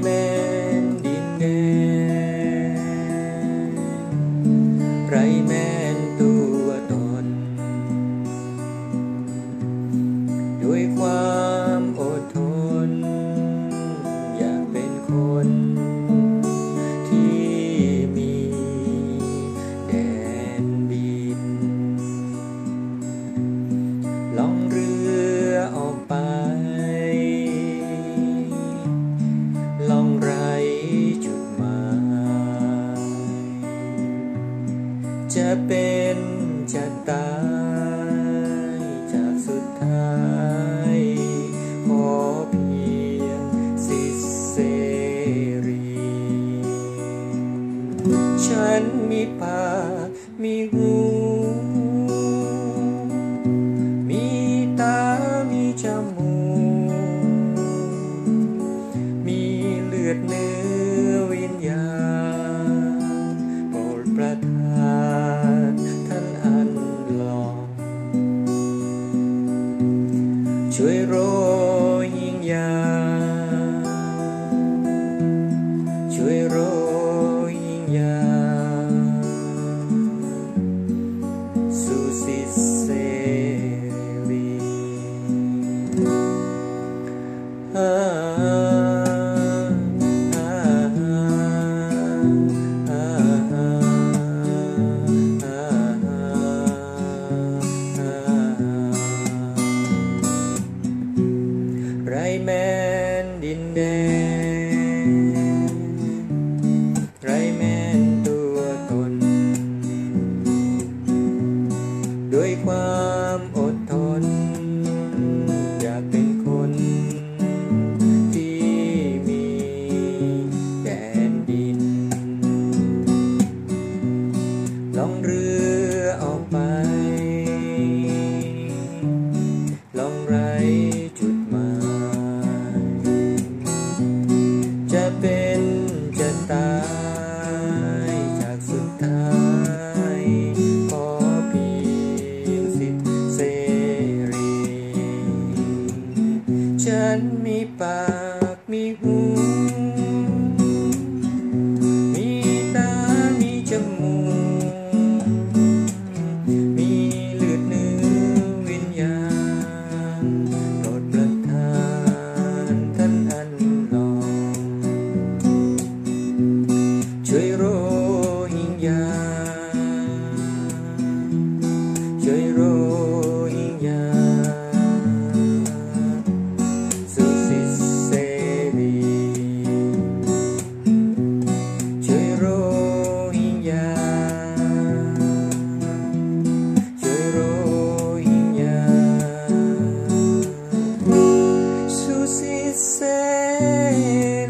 Amen. จะเป็นจะตายจากสุดท้าย ขอเพียงสิเสรี ฉันมีป่ามีหู ไรแมนดินแดน ไรแมนตัวตน ด้วยความ รือออกไป ลองไรจุดหมาย จะเป็นจะตาย จากสุดท้ายพอเพียงสิทธิเสรี ฉันมีปากมีหู Seni